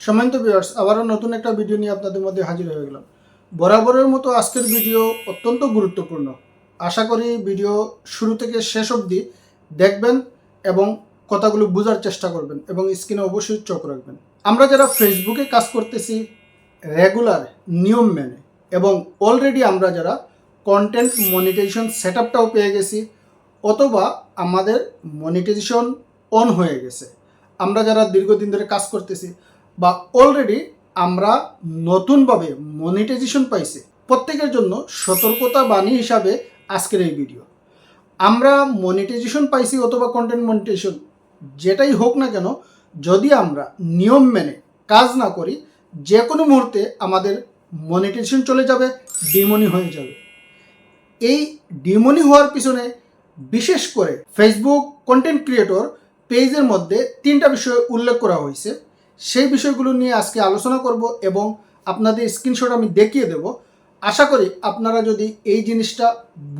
সম্মানিত ভিউয়ার্স আবারও নতুন একটা ভিডিও নিয়ে আপনাদের মধ্যে হাজির হয়ে গেলাম। বরাবরের মতো আজকের ভিডিও অত্যন্ত গুরুত্বপূর্ণ। আশা করি ভিডিও শুরু থেকে শেষ অবধি দেখবেন এবং কথাগুলো বোঝার চেষ্টা করবেন এবং স্ক্রিনে অবশ্যই চোখ রাখবেন। আমরা যারা ফেসবুকে কাজ করতেছি রেগুলার নিয়ম মেনে এবং অলরেডি আমরা যারা কন্টেন্ট মনিটাইজেশন সেট আপটাও পেয়ে গেছি, অথবা আমাদের মনিটাইজেশন অন হয়ে গেছে, আমরা যারা দীর্ঘদিন ধরে কাজ করতেছি বা অলরেডি আমরা নতুনভাবে মনিটাইজেশন পাইছি, প্রত্যেকের জন্য সতর্কতা বাণী হিসাবে আজকের এই ভিডিও আমরা মনিটাইজেশন পাইছি অথবা কন্টেন্ট মনিটাইজেশন যেটাই হোক না কেন, যদি আমরা নিয়ম মেনে কাজ না করি যে কোনো মুহূর্তে আমাদের মনিটাইজেশন চলে যাবে ডিমনি হয়ে যাবে। এই ডিমনি হওয়ার পিছনে বিশেষ করে ফেসবুক কন্টেন্ট ক্রিয়েটর পেজের মধ্যে তিনটা বিষয় উল্লেখ করা হয়েছে। সেই বিষয়গুলো নিয়ে আজকে আলোচনা করব এবং আপনাদের স্ক্রিনশট আমি দেখিয়ে দেব। আশা করি আপনারা যদি এই জিনিসটা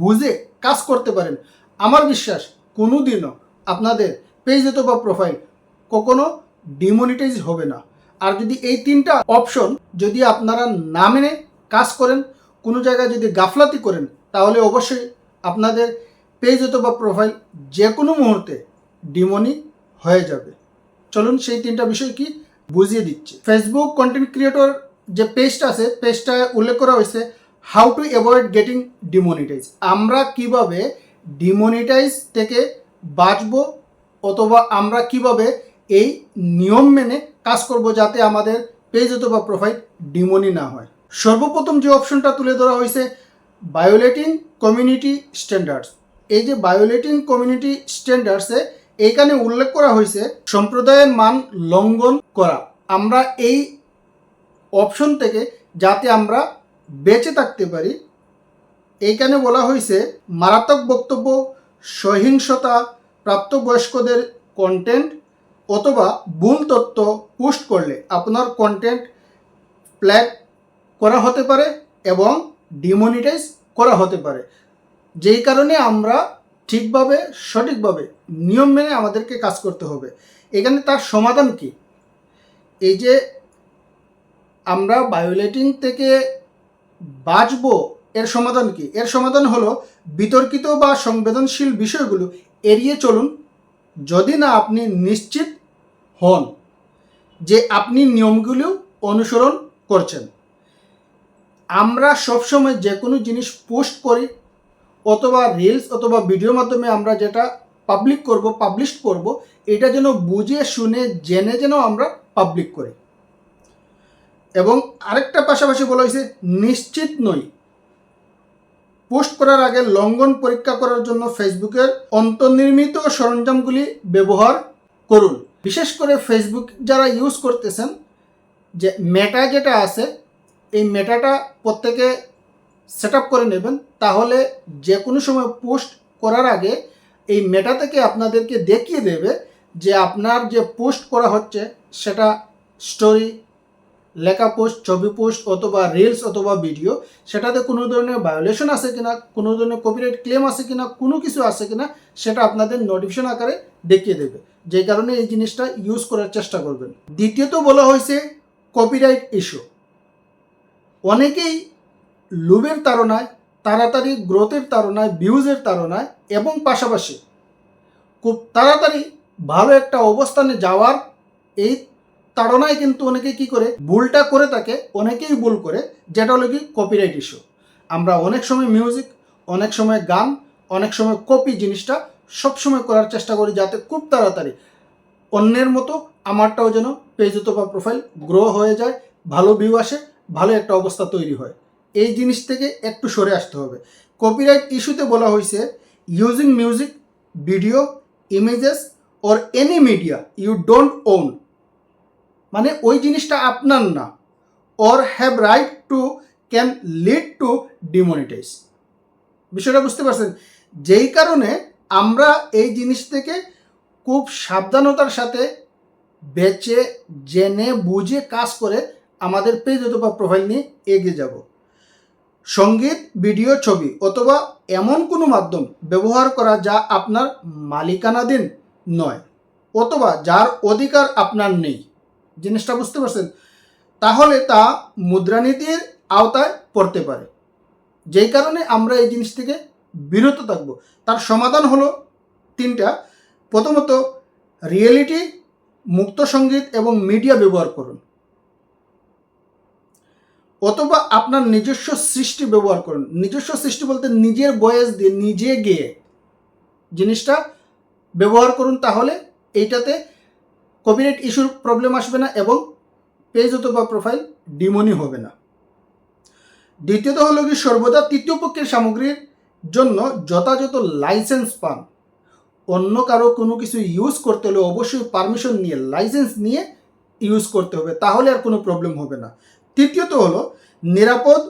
বুঝে কাজ করতে পারেন, আমার বিশ্বাস কোনো দিনও আপনাদের পেজ অথবা প্রোফাইল কখনো ডিমনিটাইজ হবে না। আর যদি এই তিনটা অপশন যদি আপনারা না মেনে কাজ করেন, কোনো জায়গায় যদি গাফলাতি করেন, তাহলে অবশ্যই আপনাদের পেজ অথবা প্রোফাইল যে কোনো মুহূর্তে ডিমনি হয়ে যাবে। চলুন সেই তিনটা বিষয় কি বুঝিয়ে দিচ্ছে। ফেসবুক কন্টেন্ট ক্রিয়েটর যে পেজটা আছে পেজটা উল্লেখ করা হয়েছে how to avoid getting demonetize আমরা কীভাবে ডিমনিটাইজ থেকে বাঁচব অথবা আমরা কীভাবে এই নিয়ম মেনে কাজ করব যাতে আমাদের পেজ অথবা প্রোফাইল ডিমনি না হয়? সর্বপ্রথম যে অপশনটা তুলে ধরা হয়েছে বায়োলেটিং কমিউনিটি স্ট্যান্ডার্ডস এই যে বায়োলেটিং কমিউনিটি স্ট্যান্ডার্ডসে এইখানে উল্লেখ করা হয়েছে সম্প্রদায়ের মান লঙ্ঘন করা। আমরা এই অপশন থেকে যাতে আমরা বেঁচে থাকতে পারি, এইখানে বলা হয়েছে মারাত্মক বক্তব্য, সহিংসতা, প্রাপ্তবয়স্কদের কন্টেন্ট অথবা ভুল তথ্য পোস্ট করলে আপনার কন্টেন্ট ফ্ল্যাগ করা হতে পারে এবং ডিমনিটাইজ করা হতে পারে। যেই কারণে আমরা ঠিকভাবে, সঠিকভাবে নিয়ম মেনে আমাদেরকে কাজ করতে হবে। এখানে তার সমাধান কি? এই যে আমরা বায়োলেটিং থেকে বাঁচব, এর সমাধান কি? এর সমাধান হলো বিতর্কিত বা সংবেদনশীল বিষয়গুলো এড়িয়ে চলুন। যদি না আপনি নিশ্চিত হন যে আপনি নিয়মগুলো অনুসরণ করছেন। আমরা সবসময় যে কোনো জিনিস পোস্ট করি অথবা রিলস অথবা ভিডিওর মাধ্যমে আমরা যেটা পাবলিক করব পাবলিশ করব, এটা যেন বুঝে, শুনে, জেনে যেন আমরা পাবলিক করি। এবং আরেকটা পাশাপাশি বলা হয়েছে, নিশ্চিত নই। পোস্ট করার আগে লঙ্ঘন পরীক্ষা করার জন্য ফেসবুকের অন্তর্নির্মিত সরঞ্জামগুলি ব্যবহার করুন। বিশেষ করে ফেসবুক যারা ইউজ করতেছেন, যে মেটা যেটা আছে, এই মেটাটা প্রত্যেকে সেট করে নেবেন, তাহলে যে কোনো সময় পোস্ট করার আগে এই মেটা থেকে আপনাদেরকে দেখিয়ে দেবে যে আপনার যে পোস্ট করা হচ্ছে, সেটা স্টোরি লেখা পোস্ট ছবি পোস্ট অথবা রিলস অথবা ভিডিও সেটাতে কোনো ধরনের ভায়োলেশন আছে কিনা, কোনো ধরনের কপিরাইট ক্লেম আছে কিনা, কোনো কিছু আছে কিনা, সেটা আপনাদের নোটিফিকেশন আকারে দেখিয়ে দেবে। যে কারণে এই জিনিসটা ইউজ করার চেষ্টা করবেন। দ্বিতীয়ত বলা হয়েছে কপিরাইট ইস্যু অনেকেই লুবের তাড়নায়, তাড়াতাড়ি গ্রোথের তাড়নায় ভিউজের তাড়নায় এবং পাশাপাশি খুব তাড়াতাড়ি ভালো একটা অবস্থানে যাওয়ার এই তাড়নায় কিন্তু অনেকে কি করে, ভুলটা করে থাকে, অনেকেই ভুল করে, যেটা হলো কি কপিরাইট ইস্যু আমরা অনেক সময় মিউজিক অনেক সময় গান, অনেক সময় কপি জিনিসটা সবসময় করার চেষ্টা করি যাতে খুব তাড়াতাড়ি অন্যের মতো আমারটাও যেন পেজ অথবা প্রোফাইল গ্রো হয়ে যায়, ভালো ভিউ আসে, ভালো একটা অবস্থা তৈরি হয়। এই জিনিস থেকে একটু সরে আসতে হবে। কপিরাইট ইস্যুতে বলা হয়েছে using music video images or any media you don't own মানে ওই জিনিসটা আপনার না or have right to can lead to demonetize বিষয়টা বুঝতে পারছেন? যেই কারণে আমরা এই জিনিস থেকে খুব সাবধানতার সাথে বেচে, জেনে, বুঝে কাজ করে আমাদের পেজ অথবা প্রোফাইল নিয়ে এগিয়ে যাব। সংগীত, ভিডিও, ছবি অথবা এমন কোনো মাধ্যম ব্যবহার করা যা আপনার মালিকানাধীন নয় অথবা যার অধিকার আপনার নেই। জিনিসটা বুঝতে পারছেন? তাহলে তা মুদ্রানীতির আওতায় পড়তে পারে। যেই কারণে আমরা এই জিনিস থেকে বিরত থাকব। তার সমাধান হলো তিনটা। প্রথমত, রিয়েলিটি, মুক্ত সংগীত এবং মিডিয়া ব্যবহার করুন। অথবা আপনার নিজস্ব সৃষ্টি ব্যবহার করুন। নিজস্ব সৃষ্টি বলতে নিজের বয়স দিয়ে, নিজে গিয়ে জিনিসটা ব্যবহার করুন তাহলে এইটাতে কপিরাইট ইস্যুর প্রবলেম আসবে না এবং পেজ অথবা প্রোফাইল ডিমনি হবে না। দ্বিতীয়ত হলো কি, সর্বদা তৃতীয় পক্ষের সামগ্রীর জন্য যথাযথ লাইসেন্স পান। অন্য কারও কোনো কিছু ইউজ করতে হলে অবশ্যই পারমিশন নিয়ে লাইসেন্স নিয়ে ইউজ করতে হবে। তাহলে আর কোনো প্রবলেম হবে না। তৃতীয়ত হলো, নিরাপদ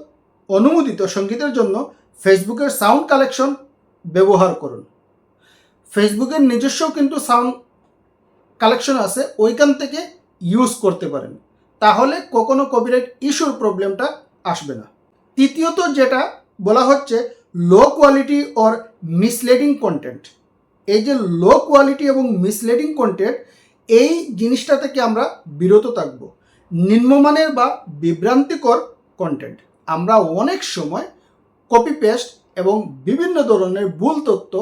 অনুমোদিত সঙ্গীতের জন্য ফেসবুকের সাউন্ড কালেকশন ব্যবহার করুন। ফেসবুকের নিজস্ব কিন্তু সাউন্ড কালেকশন আছে, ওইখান থেকে ইউজ করতে পারেন। তাহলে কখনো কপিরাইট ইস্যুর প্রবলেমটা আসবে না। তৃতীয়ত যেটা বলা হচ্ছে, low quality or misleading content. এই যে লো কোয়ালিটি এবং মিসলেডিং কন্টেন্ট, এই জিনিসটা থেকে আমরা বিরত থাকব। নিম্নমানের বা বিভ্রান্তিকর কন্টেন্ট আমরা অনেক সময় কপি পেস্ট এবং বিভিন্ন ধরনের ভুল তথ্য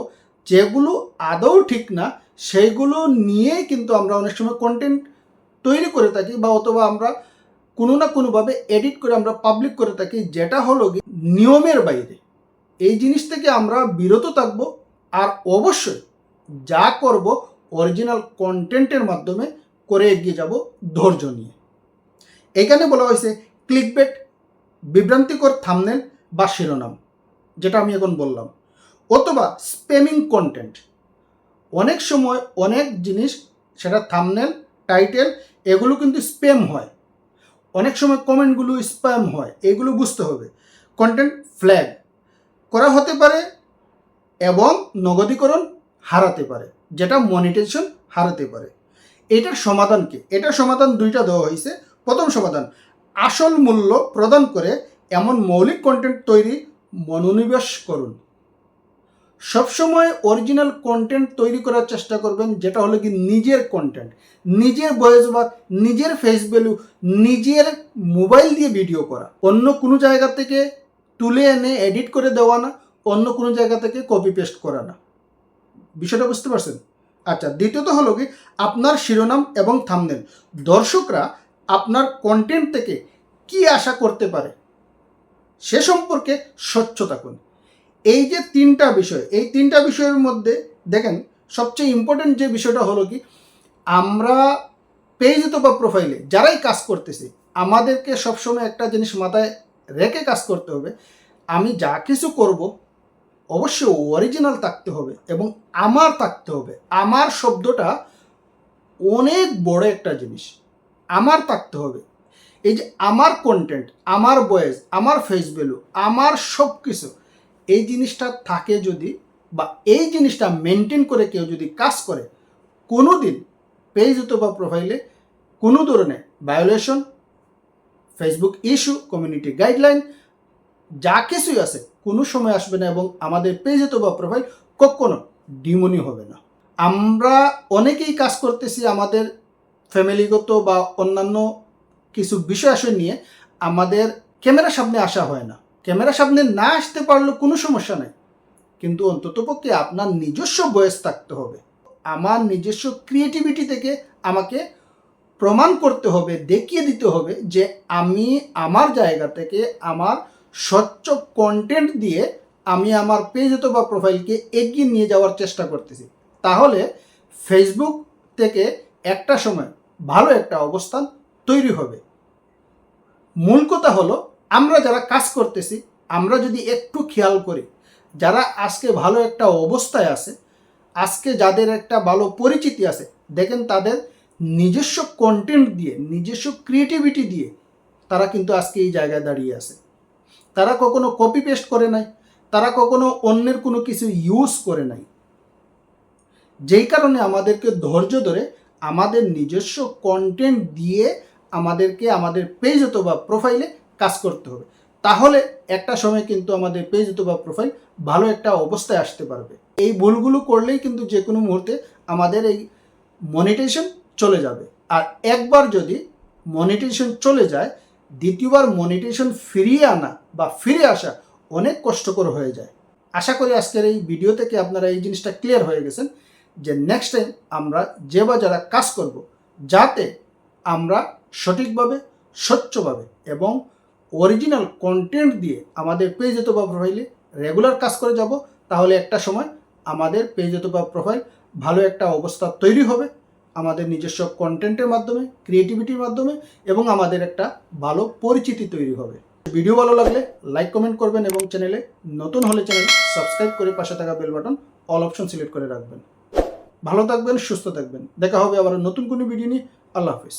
যেগুলো আদৌ ঠিক না, সেইগুলো নিয়ে কিন্তু আমরা অনেক সময় কন্টেন্ট তৈরি করে থাকি বা অথবা আমরা কোনো না কোনোভাবে এডিট করে আমরা পাবলিক করে থাকি, যেটা হলো নিয়মের বাইরে। এই জিনিস থেকে আমরা বিরত থাকব আর অবশ্যই যা করব অরিজিনাল কন্টেন্টের মাধ্যমে করে এগিয়ে যাব ধৈর্য নিয়ে। এখানে বলা হয়েছে ক্লিকবেট বিভ্রান্তিকর থামনেল বা শিরোনাম, যেটা আমি এখন বললাম। অথবা স্প্যামিং কন্টেন্ট অনেক সময় অনেক জিনিস, সেটা থামনেল টাইটেল এগুলো কিন্তু স্প্যাম হয়। অনেক সময় কমেন্টগুলো স্প্যাম হয়, এগুলো বুঝতে হবে। কন্টেন্ট ফ্ল্যাগ করা হতে পারে এবং নগদীকরণ হারাতে পারে, যেটা মনিটেশন হারাতে পারে। এটার সমাধান কি? এটার সমাধান দুইটা দেওয়া হয়েছে। প্রথম সমাধান। আসল মূল্য প্রদান করে এমন মৌলিক কন্টেন্ট তৈরি মনোনিবেশ করুন। সবসময় অরিজিনাল কন্টেন্ট তৈরি করার চেষ্টা করবেন, যেটা হলো কি নিজের কন্টেন্ট নিজের বয়েস বা নিজের ফেস ভ্যালু নিজের মোবাইল দিয়ে ভিডিও করা। অন্য কোনো জায়গা থেকে তুলে এনে এডিট করে দেওয়া না, অন্য কোনো জায়গা থেকে কপি পেস্ট করা না। বিষয়টা বুঝতে পারছেন? আচ্ছা দ্বিতীয়ত হলো কি, আপনার শিরোনাম এবং থামনেল দর্শকরা আপনার কন্টেন্ট থেকে কি আশা করতে পারে, সে সম্পর্কে স্বচ্ছ থাকুন এই যে তিনটা বিষয়, এই তিনটা বিষয়ের মধ্যে দেখেন, সবচেয়ে ইম্পর্টেন্ট যে বিষয়টা হলো কি, আমরা পেজ বা প্রোফাইলে যারাই কাজ করতেছি, আমাদেরকে সবসময় একটা জিনিস মাথায় রেখে কাজ করতে হবে, আমি যা কিছু করব, অবশ্যই অরিজিনাল থাকতে হবে এবং আমার থাকতে হবে। আমার শব্দটা অনেক বড় একটা জিনিস। আমার থাকতে হবে। এই যে আমার কন্টেন্ট আমার বয়েস, আমার ফেস ভ্যালু আমার সব কিছু এই জিনিসটা থাকে যদি বা এই জিনিসটা মেনটেন করে কেউ যদি কাজ করে কোনো দিন পেজ অথবা প্রোফাইলে কোনো ধরনের violation Facebook issue community guideline যা কিছুই আছে, কোনো সময় আসবে না এবং আমাদের পেজ অথবা প্রোফাইল কখনো ডিমনি হবে না। আমরা অনেকেই কাজ করতেছি আমাদের ফ্যামিলিগত বা অন্যান্য কিছু বিষয় আসে নিয়ে আমাদের ক্যামেরার সামনে আসা হয় না। ক্যামেরার সামনে না আসতে পারলেও কোনো সমস্যা নাই। কিন্তু অন্ততপক্ষে আপনার নিজস্ব বয়স থাকতে হবে। আমার নিজস্ব ক্রিয়েটিভিটি থেকে আমাকে প্রমাণ করতে হবে, দেখিয়ে দিতে হবে যে আমি আমার জায়গা থেকে আমার স্বচ্ছ কন্টেন্ট দিয়ে আমি আমার পেজ অথবা প্রোফাইলকে এগিয়ে নিয়ে যাওয়ার চেষ্টা করতেছি। তাহলে ফেসবুক থেকে একটা সময় ভালো একটা অবস্থান তৈরি হবে। মূল কথা হলো, আমরা যারা কাজ করতেছি, আমরা যদি একটু খেয়াল করি, যারা আজকে ভালো একটা অবস্থায় আছে, আজকে যাদের একটা ভালো পরিচিতি আছে, দেখেন তাদের নিজস্ব কন্টেন্ট দিয়ে, নিজস্ব ক্রিয়েটিভিটি দিয়ে তারা কিন্তু আজকে এই জায়গায় দাঁড়িয়ে আছে। তারা কখনো কপি পেস্ট করে নাই, তারা কখনো অন্যের কোনো কিছু ইউজ করে নাই। যেই কারণে আমাদেরকে ধৈর্য ধরে আমাদের নিজস্ব কন্টেন্ট দিয়ে আমাদেরকে আমাদের পেজ অথবা প্রোফাইলে কাজ করতে হবে। তাহলে একটা সময় কিন্তু আমাদের পেজ অথবা প্রোফাইল ভালো একটা অবস্থায় আসতে পারবে। এই ভুলগুলো করলেই কিন্তু যে কোনো মুহূর্তে আমাদের এই মনিটেশন চলে যাবে। আর একবার যদি মনিটাইজেশন চলে যায়, দ্বিতীয়বার মনিটাইজেশন ফিরিয়ে আনা বা ফিরে আসা অনেক কষ্টকর হয়ে যায়। আশা করি আজকের এই ভিডিও থেকে আপনারা এই জিনিসটা ক্লিয়ার হয়ে গেছেন। যে নেক্সট টাইম আমরা যে বা যারা কাজ করব, যাতে আমরা সঠিকভাবে, স্বচ্ছভাবে এবং অরিজিনাল কন্টেন্ট দিয়ে আমাদের পেজ অথবা প্রোফাইলে রেগুলার কাজ করে যাব, তাহলে একটা সময় আমাদের পেজ অথবা প্রোফাইল ভালো একটা অবস্থা তৈরি হবে, আমাদের নিজস্ব কন্টেন্টের মাধ্যমে ক্রিয়েটিভিটির মাধ্যমে এবং আমাদের একটা ভালো পরিচিতি তৈরি হবে। ভিডিও ভালো লাগলে লাইক কমেন্ট করবেন এবং চ্যানেলে নতুন হলে চ্যানেল সাবস্ক্রাইব করে পাশে থাকা bell button all option select করে রাখবেন। ভালো থাকবেন সুস্থ থাকবেন। দেখা হবে আবার নতুন কোনো ভিডিও নিয়ে। আল্লাহ হাফিজ।